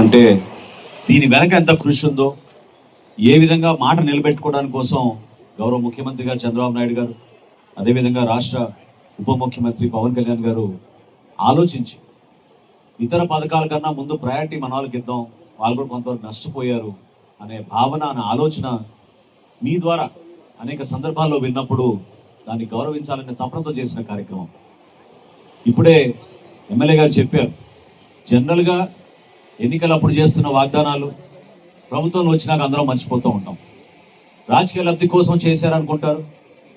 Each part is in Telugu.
అంటే దీని వెనక ఎంత కృషి ఉందో ఏ విధంగా మాట నిలబెట్టుకోవడానికి కోసం గౌరవ ముఖ్యమంత్రి గారు చంద్రబాబు నాయుడు గారు అదేవిధంగా రాష్ట్ర ఉప ముఖ్యమంత్రి పవన్ కళ్యాణ్ గారు ఆలోచించి ఇతర పథకాల కన్నా ముందు ప్రయారిటీ మన వాళ్ళకి ఇద్దాం వాళ్ళు కూడా కొంతవరకు నష్టపోయారు అనే భావన అనే ఆలోచన మీ ద్వారా అనేక సందర్భాల్లో విన్నప్పుడు దాన్ని గౌరవించాలనే తపనతో చేసిన కార్యక్రమం. ఇప్పుడే ఎమ్మెల్యే గారు చెప్పారు జనరల్గా ఎన్నికలు అప్పుడు చేస్తున్న వాగ్దానాలు ప్రభుత్వంలో వచ్చినాక అందరం మర్చిపోతూ ఉంటాం రాజకీయ లబ్ధి కోసం చేశారనుకుంటారు.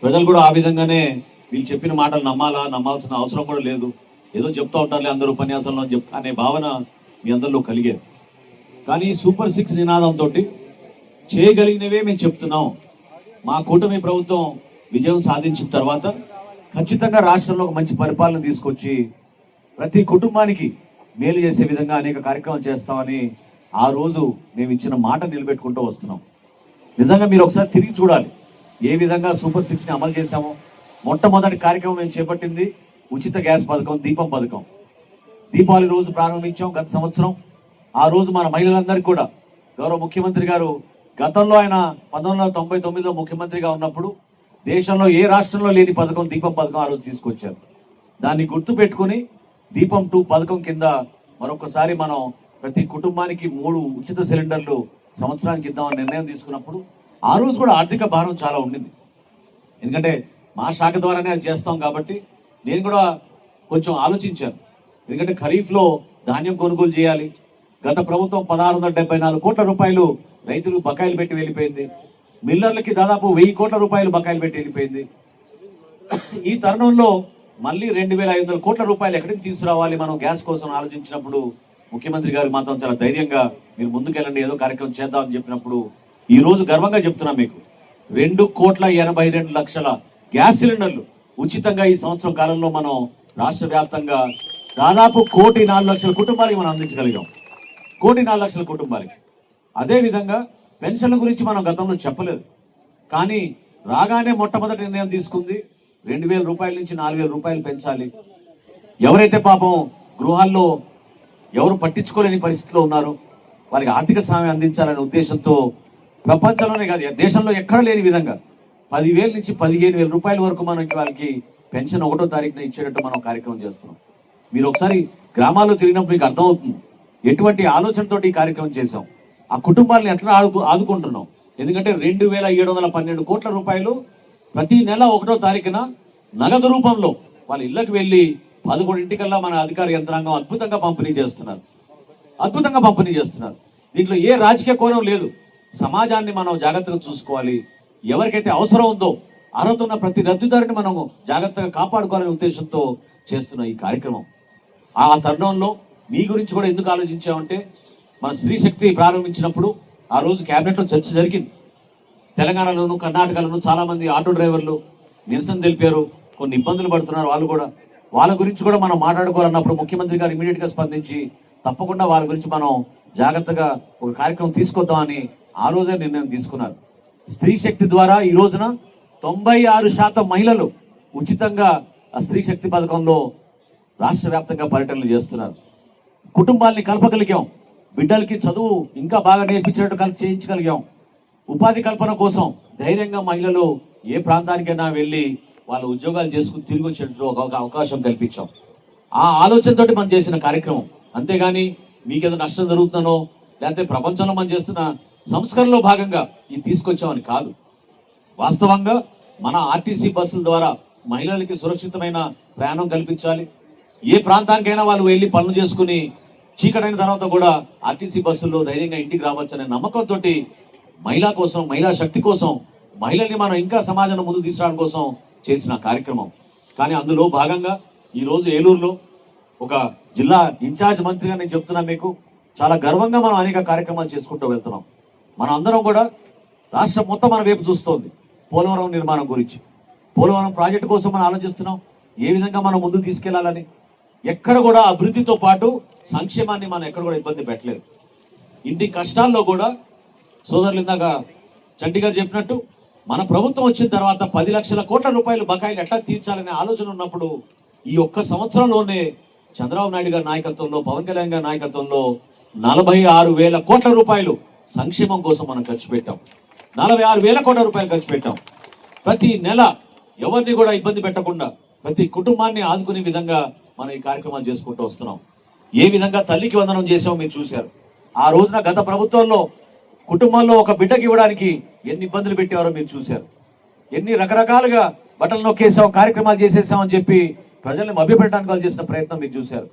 ప్రజలు కూడా ఆ విధంగానే వీళ్ళు చెప్పిన మాటలు నమ్మాలా నమ్మాల్సిన అవసరం కూడా లేదు. ఏదో చెప్తా ఉంటారులే అందరూ ఉపన్యాసంలో చెప్ అనే భావన మీ అందరిలో కలిగేది కానీ సూపర్ సిక్స్ నినాదంతో చేయగలిగినవే మేము చెప్తున్నాం. మా కూటమి ప్రభుత్వం విజయం సాధించిన తర్వాత ఖచ్చితంగా రాష్ట్రంలో ఒక మంచి పరిపాలన తీసుకొచ్చి ప్రతి కుటుంబానికి మేలు చేసే విధంగా అనేక కార్యక్రమాలు చేస్తామని ఆ రోజు మేము ఇచ్చిన మాట నిలబెట్టుకుంటూ వస్తున్నాం. నిజంగా మీరు ఒకసారి తిరిగి చూడాలి. ఏ విధంగా సూపర్ సిక్స్ని అమలు చేశామో. మొట్టమొదటి కార్యక్రమం మేము చేపట్టింది ఉచిత గ్యాస్ పథకం దీపం పథకం. దీపావళి రోజు ప్రారంభించాం గత సంవత్సరం. ఆ రోజు మన మహిళలందరికీ కూడా గౌరవ ముఖ్యమంత్రి గారు గతంలో ఆయన పంతొమ్మిది వందల తొంభై తొమ్మిదిలో ముఖ్యమంత్రిగా ఉన్నప్పుడు దేశంలో ఏ రాష్ట్రంలో లేని పథకం దీపం పథకం ఆ రోజు తీసుకొచ్చారు. దాన్ని గుర్తుపెట్టుకుని దీపం టూ పథకం కింద మరొకసారి మనం ప్రతి కుటుంబానికి మూడు ఉచిత సిలిండర్లు సంవత్సరానికి ఇద్దామని నిర్ణయం తీసుకున్నప్పుడు ఆ రోజు కూడా ఆర్థిక భారం చాలా ఉండింది. ఎందుకంటే మా శాఖ ద్వారానే అది చేస్తాం కాబట్టి నేను కూడా కొంచెం ఆలోచించాను. ఎందుకంటే ఖరీఫ్లో ధాన్యం కొనుగోలు చేయాలి. గత ప్రభుత్వం పదహారు వందల డెబ్బై నాలుగు కోట్ల రూపాయలు రైతులు బకాయిలు పెట్టి వెళ్ళిపోయింది. మిల్లర్లకి దాదాపు వెయ్యి కోట్ల రూపాయలు బకాయిలు పెట్టి వెళ్ళిపోయింది. ఈ తరుణంలో మళ్ళీ రెండు వేల ఐదు వందల కోట్ల రూపాయలు ఎక్కడికి తీసుకురావాలి? మనం గ్యాస్ కోసం ఆలోచించినప్పుడు ముఖ్యమంత్రి గారు మాత్రం చాలా ధైర్యంగా మీరు ముందుకెళ్ళండి ఏదో కార్యక్రమం చేద్దామని చెప్పినప్పుడు ఈ రోజు గర్వంగా చెప్తున్నాం మీకు. రెండు కోట్ల ఎనభై రెండు లక్షల గ్యాస్ సిలిండర్లు ఉచితంగా ఈ సంవత్సరం కాలంలో మనం రాష్ట్ర వ్యాప్తంగా దాదాపు కోటి నాలుగు లక్షల కుటుంబాలకి మనం అందించగలిగాం. కోటి నాలుగు లక్షల కుటుంబాలకి. అదేవిధంగా పెన్షన్ల గురించి మనం గతంలో చెప్పలేదు. కానీ రాగానే మొట్టమొదటి నిర్ణయం తీసుకుంది రెండు వేల రూపాయల నుంచి నాలుగు వేల రూపాయలు పెంచాలి. ఎవరైతే పాపం గృహాల్లో ఎవరు పట్టించుకోలేని పరిస్థితిలో ఉన్నారో వారికి ఆర్థిక సాయం అందించాలనే ఉద్దేశంతో ప్రపంచంలోనే కాదు దేశంలో ఎక్కడ లేని విధంగా పదివేల నుంచి పదిహేను వేల రూపాయల వరకు మనకి వాళ్ళకి పెన్షన్ ఒకటో తారీఖున ఇచ్చేటట్టు మనం కార్యక్రమం చేస్తున్నాం. మీరు ఒకసారి గ్రామాల్లో తిరిగినప్పుడు మీకు అర్థమవుతుంది. ఎటువంటి ఆలోచనతోటి ఈ కార్యక్రమం చేశాం. ఆ కుటుంబాలను ఎట్లా ఆదుకు ఆదుకుంటున్నాం? ఎందుకంటే రెండు వేల ఏడు వందల పన్నెండు కోట్ల రూపాయలు ప్రతి నెల ఒకటో తారీఖున నగదు రూపంలో వాళ్ళ ఇళ్ళకి వెళ్ళి పదకొండింటికల్లా మన అధికార యంత్రాంగం అద్భుతంగా పంపిణీ చేస్తున్నారు. అద్భుతంగా పంపిణీ చేస్తున్నారు. దీంట్లో ఏ రాజకీయ కోణం లేదు. సమాజాన్ని మనం జాగ్రత్తగా చూసుకోవాలి. ఎవరికైతే అవసరం ఉందో అర్హత ఉన్న ప్రతి లబ్ధిదారుని మనం జాగ్రత్తగా కాపాడుకోవాలనే ఉద్దేశంతో చేస్తున్న ఈ కార్యక్రమం. ఆ తరుణంలో మీ గురించి కూడా ఎందుకు ఆలోచించామంటే మన స్త్రీ శక్తి ప్రారంభించినప్పుడు ఆ రోజు క్యాబినెట్లో చర్చ జరిగింది. తెలంగాణలోను కర్ణాటకలోను చాలామంది ఆటో డ్రైవర్లు నిరసన తెలిపారు. కొన్ని ఇబ్బందులు పడుతున్నారు వాళ్ళు కూడా. వాళ్ళ గురించి కూడా మనం మాట్లాడుకోవాలన్నప్పుడు ముఖ్యమంత్రి గారు ఇమీడియట్గా స్పందించి తప్పకుండా వాళ్ళ గురించి మనం జాగ్రత్తగా ఒక కార్యక్రమం తీసుకొద్దామని ఆ రోజే నిర్ణయం తీసుకున్నారు. స్త్రీ శక్తి ద్వారా ఈ రోజున తొంభై ఆరు శాతం మహిళలు ఉచితంగా ఆ స్త్రీ శక్తి పథకంలో రాష్ట్ర వ్యాప్తంగా పర్యటనలు చేస్తున్నారు. కుటుంబాల్ని కలపగలిగాం. బిడ్డలకి చదువు ఇంకా బాగా నేర్పించినట్టు కలిపి చేయించగలిగాం. ఉపాధి కల్పన కోసం ధైర్యంగా మహిళలు ఏ ప్రాంతానికైనా వెళ్ళి వాళ్ళ ఉద్యోగాలు చేసుకుని తిరిగి వచ్చేటట్టు ఒక అవకాశం కల్పించాం. ఆ ఆలోచనతోటి మనం చేసిన కార్యక్రమం. అంతేగాని మీకేదో నష్టం జరుగుతుందనో లేకపోతే ప్రపంచంలో మనం చేస్తున్న సంస్కరణలో భాగంగా ఇది తీసుకొచ్చామని కాదు. వాస్తవంగా మన ఆర్టీసీ బస్సుల ద్వారా మహిళలకి సురక్షితమైన ప్రయాణం కల్పించాలి. ఏ ప్రాంతానికైనా వాళ్ళు వెళ్ళి పనులు చేసుకుని చీకటైన తర్వాత కూడా ఆర్టీసీ బస్సుల్లో ధైర్యంగా ఇంటికి రావచ్చనే నమ్మకంతో మహిళా కోసం మహిళా శక్తి కోసం మహిళల్ని మనం ఇంకా సమాజంలో ముందు తీసుకురావడం కోసం చేసిన కార్యక్రమం. కానీ అందులో భాగంగా ఈరోజు ఏలూరులో ఒక జిల్లా ఇన్ఛార్జ్ మంత్రిగా నేను చెప్తున్నా మీకు చాలా గర్వంగా మనం అనేక కార్యక్రమాలు చేసుకుంటూ వెళ్తున్నాం. మనం అందరం కూడా రాష్ట్రం మొత్తం మన వైపు చూస్తోంది పోలవరం నిర్మాణం గురించి. పోలవరం ప్రాజెక్టు కోసం మనం ఆలోచిస్తున్నాం ఏ విధంగా మనం ముందు తీసుకెళ్ళాలని. ఎక్కడ కూడా అభివృద్ధితో పాటు సంక్షేమాన్ని మనం ఎక్కడ కూడా ఇబ్బంది పెట్టలేదు. ఇంటి కష్టాల్లో కూడా సోదరులు ఇందాక చంటి గారు చెప్పినట్టు మన ప్రభుత్వం వచ్చిన తర్వాత పది లక్షల కోట్ల రూపాయలు బకాయిలు ఎట్లా తీర్చాలనే ఆలోచన ఉన్నప్పుడు ఈ ఒక్క సంవత్సరంలోనే చంద్రబాబు నాయుడు గారి నాయకత్వంలో పవన్ కళ్యాణ్ గారి నాయకత్వంలో నలభై ఆరు వేల కోట్ల రూపాయలు సంక్షేమం కోసం మనం ఖర్చు పెట్టాం. నలభై ఆరు వేల కోట్ల రూపాయలు ఖర్చు పెట్టాం. ప్రతి నెల ఎవరిని కూడా ఇబ్బంది పెట్టకుండా ప్రతి కుటుంబాన్ని ఆదుకునే విధంగా మనం ఈ కార్యక్రమాలు చేసుకుంటూ వస్తున్నాం. ఏ విధంగా తల్లికి వందనం చేసామో మీరు చూశారు. ఆ రోజున గత ప్రభుత్వంలో కుటుంబంలో ఒక బిడ్డకి ఇవ్వడానికి ఎన్ని ఇబ్బందులు పెట్టేవారో మీరు చూశారు. ఎన్ని రకరకాలుగా బట్టలు నొక్కేసాం కార్యక్రమాలు చేసేసామని చెప్పి ప్రజల్ని మభ్యపెట్టడానికి వాళ్ళు చేసిన ప్రయత్నం మీరు చూశారు.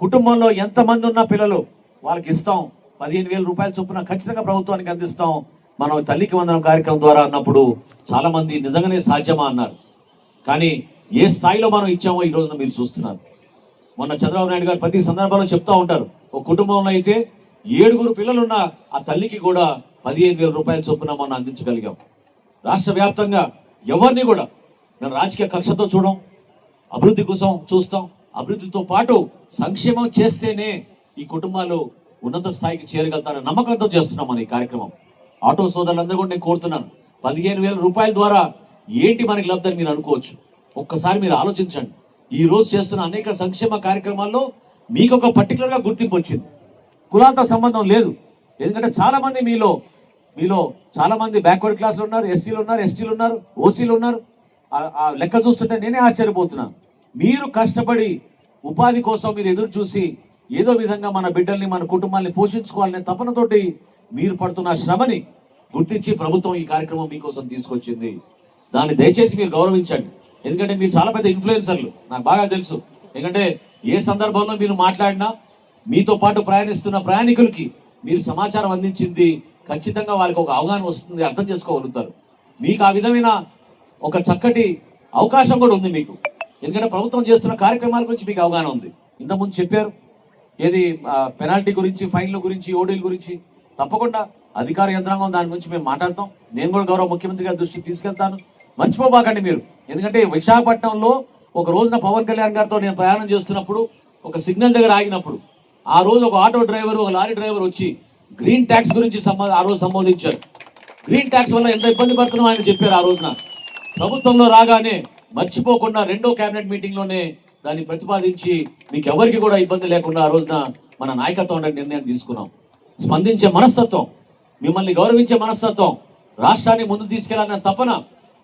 కుటుంబంలో ఎంతమంది ఉన్న పిల్లలు వాళ్ళకి ఇస్తాం పదిహేను వేల రూపాయల చొప్పున ఖచ్చితంగా ప్రభుత్వానికి అందిస్తాం. మనం తల్లికి వందనం కార్యక్రమం ద్వారా అన్నప్పుడు చాలామంది నిజంగానే సాధ్యమా అన్నారు. కానీ ఏ స్థాయిలో మనం ఇచ్చామో ఈ రోజున మీరు చూస్తున్నారు. మొన్న చంద్రబాబు నాయుడు గారు ప్రతి సందర్భంలో చెప్తూ ఉంటారు ఒక కుటుంబంలో అయితే ఏడుగురు పిల్లలున్న ఆ తల్లికి కూడా పదిహేను వేల రూపాయల చొప్పున మనం అందించగలిగాం. రాష్ట్ర వ్యాప్తంగా ఎవరిని కూడా మేము రాజకీయ కక్షతో చూడం అభివృద్ధి కోసం చూస్తాం. అభివృద్ధితో పాటు సంక్షేమం చేస్తేనే ఈ కుటుంబాలు ఉన్నత స్థాయికి చేరగలుగుతారని నమ్మకంతో చేస్తున్నాం ఈ కార్యక్రమం. ఆటో సోదరులందరూ కూడా నేను కోరుతున్నాను. పదిహేను వేల రూపాయల ద్వారా ఏంటి మనకి లబ్ధని మీరు అనుకోవచ్చు. ఒక్కసారి మీరు ఆలోచించండి. ఈ రోజు చేస్తున్న అనేక సంక్షేమ కార్యక్రమాల్లో మీకు ఒక పర్టికులర్గా గుర్తింపు వచ్చింది. కులాలతో సంబంధం లేదు. ఎందుకంటే చాలామంది మీలో మీలో చాలామంది బ్యాక్వర్డ్ క్లాసులు ఉన్నారు ఎస్సీలు ఉన్నారు ఎస్టీలు ఉన్నారు ఓసీలు ఉన్నారు. ఆ- ఆ లెక్క చూస్తుంటే నేనే ఆశ్చర్యపోతున్నాను. మీరు కష్టపడి ఉపాధి కోసం మీరు ఎదురు చూసి ఏదో విధంగా మన బిడ్డల్ని మన కుటుంబాన్ని పోషించుకోవాలనే తపనతోటి మీరు పడుతున్న శ్రమని గుర్తించి ప్రభుత్వం ఈ కార్యక్రమం మీకోసం తీసుకొచ్చింది. దాన్ని దయచేసి మీరు గౌరవించండి. ఎందుకంటే మీరు చాలా పెద్ద ఇన్ఫ్లుయెన్సర్లు నాకు బాగా తెలుసు. ఎందుకంటే ఏ సందర్భంలో మీరు మాట్లాడినా మీతో పాటు ప్రయాణిస్తున్న ప్రయాణికులకి మీరు సమాచారం అందించింది ఖచ్చితంగా వాళ్ళకి ఒక అవగాహన వస్తుంది అర్థం చేసుకోగలుగుతారు. మీకు ఆ విధమైన ఒక చక్కటి అవకాశం కూడా ఉంది మీకు. ఎందుకంటే ప్రభుత్వం చేస్తున్న కార్యక్రమాల గురించి మీకు అవగాహన ఉంది. ఇంతకుముందు చెప్పారు ఏది పెనాల్టీ గురించి ఫైన్ల గురించి ఓడీల గురించి. తప్పకుండా అధికార యంత్రాంగం దాని గురించి మేము మాట్లాడతాం. నేను కూడా గౌరవ ముఖ్యమంత్రి గారి దృష్టికి తీసుకెళ్తాను. మర్చిపోబాకండి మీరు. ఎందుకంటే విశాఖపట్నంలో ఒక రోజున పవన్ కళ్యాణ్ గారితో నేను ప్రయాణం చేస్తున్నప్పుడు ఒక సిగ్నల్ దగ్గర ఆగినప్పుడు ఆ రోజు ఒక ఆటో డ్రైవర్ ఒక లారీ డ్రైవర్ వచ్చి గ్రీన్ ట్యాక్స్ గురించి ఆ రోజు సంబోధించారు. గ్రీన్ ట్యాక్స్ వల్ల ఎంత ఇబ్బంది పడుతున్నాం ఆయన చెప్పారు ఆ రోజున. ప్రభుత్వంలో రాగానే మర్చిపోకుండా రెండో కేబినెట్ మీటింగ్లోనే దాన్ని ప్రతిపాదించి మీకు ఎవరికి కూడా ఇబ్బంది లేకుండా ఆ రోజున మన నాయకత్వం అనే నిర్ణయం తీసుకున్నాం. స్పందించే మనస్తత్వం మిమ్మల్ని గౌరవించే మనస్తత్వం రాష్ట్రాన్ని ముందు తీసుకెళ్ళాలన్న తపన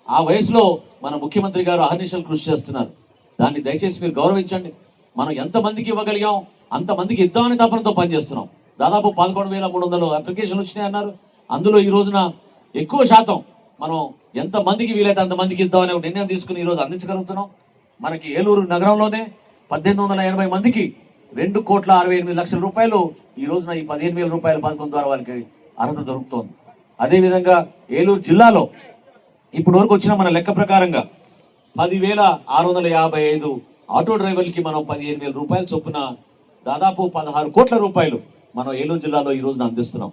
ఆ వయసులో మన ముఖ్యమంత్రి గారు అహర్నిశలు కృషి చేస్తున్నారు. దాన్ని దయచేసి మీరు గౌరవించండి. మనం ఎంతమందికి ఇవ్వగలిగాం? అంతమందికి ఇద్దామని తపనతో పనిచేస్తున్నాం. దాదాపు పదకొండు వేల మూడు వందలు అప్లికేషన్లు వచ్చినాయి అన్నారు. అందులో ఈ రోజున ఎక్కువ శాతం మనం ఎంత మందికి వీలైతే అంతమందికి ఇద్దామనే ఒక నిర్ణయం తీసుకుని ఈ రోజు అందించగలుగుతున్నాం. మనకి ఏలూరు నగరంలోనే పద్దెనిమిది వందల ఎనభై మందికి రెండు కోట్ల అరవై ఎనిమిది లక్షల రూపాయలు ఈ రోజున ఈ పదిహేను వేల రూపాయల పథకం ద్వారా వాళ్ళకి అర్హత దొరుకుతోంది. అదేవిధంగా ఏలూరు జిల్లాలో ఇప్పుడు వరకు వచ్చిన మన లెక్క ప్రకారంగా పదివేల ఆరు వందల యాభై ఐదు ఆటో డ్రైవర్లకి మనం పదిహేను వేల రూపాయల చొప్పున దాదాపు పదహారు కోట్ల రూపాయలు మనం ఏలూరు జిల్లాలో ఈ రోజున అందిస్తున్నాం.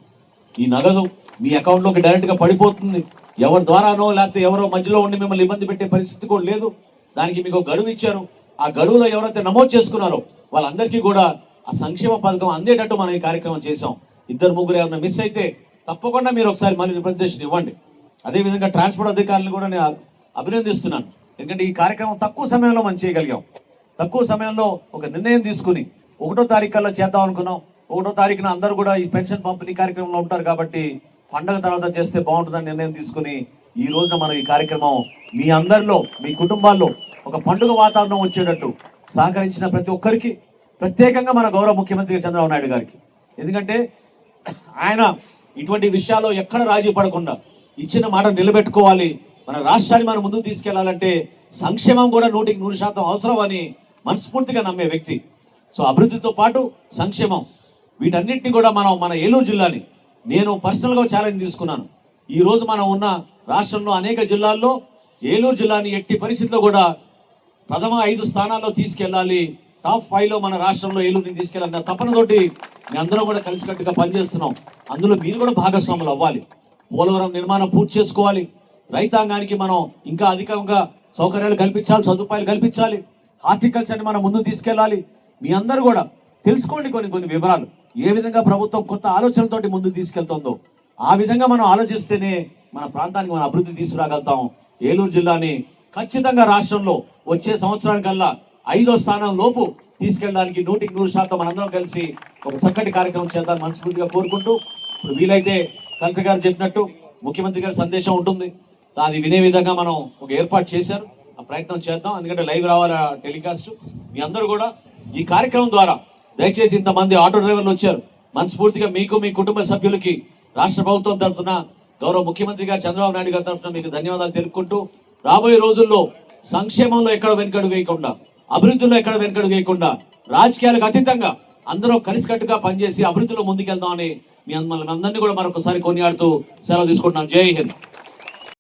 ఈ నగదు మీ అకౌంట్లోకి డైరెక్ట్గా పడిపోతుంది. ఎవరి ద్వారానో లేకపోతే ఎవరో మధ్యలో ఉండి మిమ్మల్ని ఇబ్బంది పెట్టే పరిస్థితి కూడా లేదు. దానికి మీకు గడువు ఇచ్చారు. ఆ గడువులో ఎవరైతే నమోదు చేసుకున్నారో వాళ్ళందరికీ కూడా ఆ సంక్షేమ పథకం అందేటట్టు మనం ఈ కార్యక్రమం చేశాం. ఇద్దరు ముగ్గురు ఏమైనా మిస్ అయితే తప్పకుండా మీరు ఒకసారి మళ్ళీ రిప్రజెంటేషన్ ఇవ్వండి. అదేవిధంగా ట్రాన్స్పోర్ట్ అధికారులను కూడా నేను అభినందిస్తున్నాను. ఎందుకంటే ఈ కార్యక్రమం తక్కువ సమయంలో మనం చేయగలిగాం. తక్కువ సమయంలో ఒక నిర్ణయం తీసుకుని ఒకటో తారీఖు కల్లా చేద్దాం అనుకున్నాం. ఒకటో తారీఖున అందరూ కూడా ఈ పెన్షన్ పంపిణీ కార్యక్రమంలో ఉంటారు కాబట్టి పండగ తర్వాత చేస్తే బాగుంటుందని నిర్ణయం తీసుకుని ఈ రోజున మనం ఈ కార్యక్రమం మీ అందరిలో మీ కుటుంబాల్లో ఒక పండుగ వాతావరణం వచ్చేటట్టు సహకరించిన ప్రతి ఒక్కరికి ప్రత్యేకంగా మన గౌరవ ముఖ్యమంత్రి చంద్రబాబు నాయుడు గారికి. ఎందుకంటే ఆయన ఇటువంటి విషయాల్లో ఎక్కడ రాజీ పడకుండా ఇచ్చిన మాట నిలబెట్టుకోవాలి. మన రాష్ట్రాన్ని మనం ముందుకు తీసుకెళ్ళాలంటే సంక్షేమం కూడా నూటికి నూరు శాతం అవసరం అని మనస్ఫూర్తిగా నమ్మే వ్యక్తి. సో అభివృద్ధితో పాటు సంక్షేమం. వీటన్నిటిని కూడా మనం మన ఏలూరు జిల్లాని నేను పర్సనల్గా ఛాలెంజ్ తీసుకున్నాను. ఈరోజు మనం ఉన్న రాష్ట్రంలో అనేక జిల్లాల్లో ఏలూరు జిల్లాని ఎట్టి పరిస్థితిలో కూడా ప్రథమ ఐదు స్థానాల్లో తీసుకెళ్ళాలి. టాప్ ఫైవ్లో మన రాష్ట్రంలో ఏలూరుని తీసుకెళ్ళాలి. తపనతోటి మీ అందరం కూడా కలిసికట్టుగా పనిచేస్తున్నాం. అందులో మీరు కూడా భాగస్వాములు అవ్వాలి. పోలవరం నిర్మాణం పూర్తి చేసుకోవాలి. రైతాంగానికి మనం ఇంకా అధికంగా సౌకర్యాలు కల్పించాలి సదుపాయాలు కల్పించాలి హార్టికల్చర్ని మనం ముందుకు తీసుకెళ్ళాలి. మీ అందరూ కూడా తెలుసుకోండి కొన్ని కొన్ని వివరాలు. ఏ విధంగా ప్రభుత్వం కొత్త ఆలోచనలతోటి ముందుకు తీసుకెళ్తుందో. ఆ విధంగా మనం ఆలోచిస్తేనే మన ప్రాంతానికి మనం అభివృద్ధి తీసుకురాగలుగుతాం. ఏలూరు జిల్లాని ఖచ్చితంగా రాష్ట్రంలో వచ్చే సంవత్సరానికల్లా ఐదో స్థానం లోపు తీసుకెళ్ళడానికి నూటికి నూరు శాతం మనందరం కలిసి ఒక చక్కటి కార్యక్రమం చేద్దాం మనస్ఫూర్తిగా కోరుకుంటూ. ఇప్పుడు వీలైతే కలెక్టర్ గారు చెప్పినట్టు ముఖ్యమంత్రి గారి సందేశం ఉంటుంది. అది వినే విధంగా మనం ఒక ఏర్పాటు చేశారు. ఆ ప్రయత్నం చేద్దాం. ఎందుకంటే లైవ్ రావాలి టెలికాస్ట్. మీ అందరూ కూడా ఈ కార్యక్రమం ద్వారా దయచేసి ఇంతమంది ఆటో డ్రైవర్లు వచ్చారు. మనస్ఫూర్తిగా మీకు మీ కుటుంబ సభ్యులకి రాష్ట్ర ప్రభుత్వం తరఫున గౌరవ ముఖ్యమంత్రి గారు చంద్రబాబు నాయుడు గారి తరఫున మీకు ధన్యవాదాలు తెలుపుకుంటూ రాబోయే రోజుల్లో సంక్షేమంలో ఎక్కడ వెనుకడు వేయకుండా అభివృద్ధిలో ఎక్కడ వెనుకడు వేయకుండా రాజకీయాలకు అతీతంగా అందరూ కలిసికట్టుగా పనిచేసి అభివృద్ధిలో ముందుకెళ్దామని మీ అందరిని కూడా మరొకసారి కొనియాడుతూ సెలవు తీసుకుంటున్నాం. జై హింద్.